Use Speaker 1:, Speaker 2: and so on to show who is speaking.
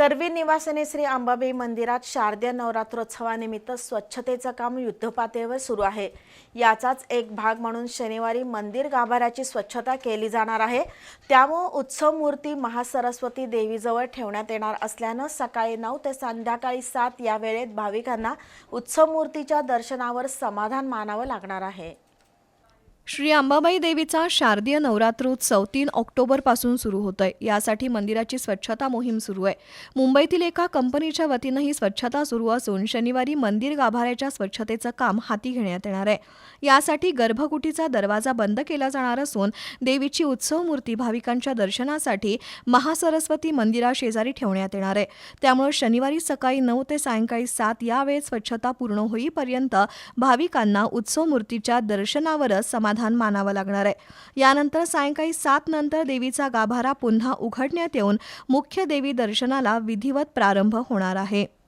Speaker 1: करवी निवासिनी श्री अंबाबाई मंदिरात शारदीय नवरात्रोत्सवानिमित्त स्वच्छतेचं काम युद्धपातळीवर सुरू आहे. याचाच एक भाग म्हणून शनिवारी मंदिर गाभाऱ्याची स्वच्छता केली जाणार आहे. त्यामुळं उत्सव मूर्ती महासरस्वती देवीजवळ ठेवण्यात येणार असल्यानं सकाळी नऊ ते संध्याकाळी सात या वेळेत भाविकांना उत्सव मूर्तीच्या दर्शनावर समाधान मानावं लागणार आहे.
Speaker 2: श्री अंबाबाई देवीचा शारदीय नवरात्रोत्सव तीन ऑक्टोबरपासून सुरू होत आहे यासाठी मंदिराची स्वच्छता मोहीम सुरू आहे. मुंबईतील एका कंपनीच्या वतीनं ही स्वच्छता सुरू असून शनिवारी मंदिर गाभाऱ्याच्या स्वच्छतेचं काम हाती घेण्यात येणार आहे. यासाठी गर्भकुटीचा दरवाजा बंद केला जाणार असून देवीची उत्सव मूर्ती भाविकांच्या दर्शनासाठी महासरस्वती मंदिराशेजारी ठेवण्यात येणार आहे. त्यामुळे शनिवारी सकाळी नऊ ते सायंकाळी सात या वेळेत स्वच्छता पूर्ण होईपर्यंत भाविकांना उत्सव मूर्तीच्या दर्शनावरच समाधान मानावं लागणार आहे. यानंतर सायंकाळी सात नंतर देवीचा गाभारा पुन्हा उघडण्यात येऊन मुख्य देवी दर्शनाला विधिवत प्रारंभ होणार आहे.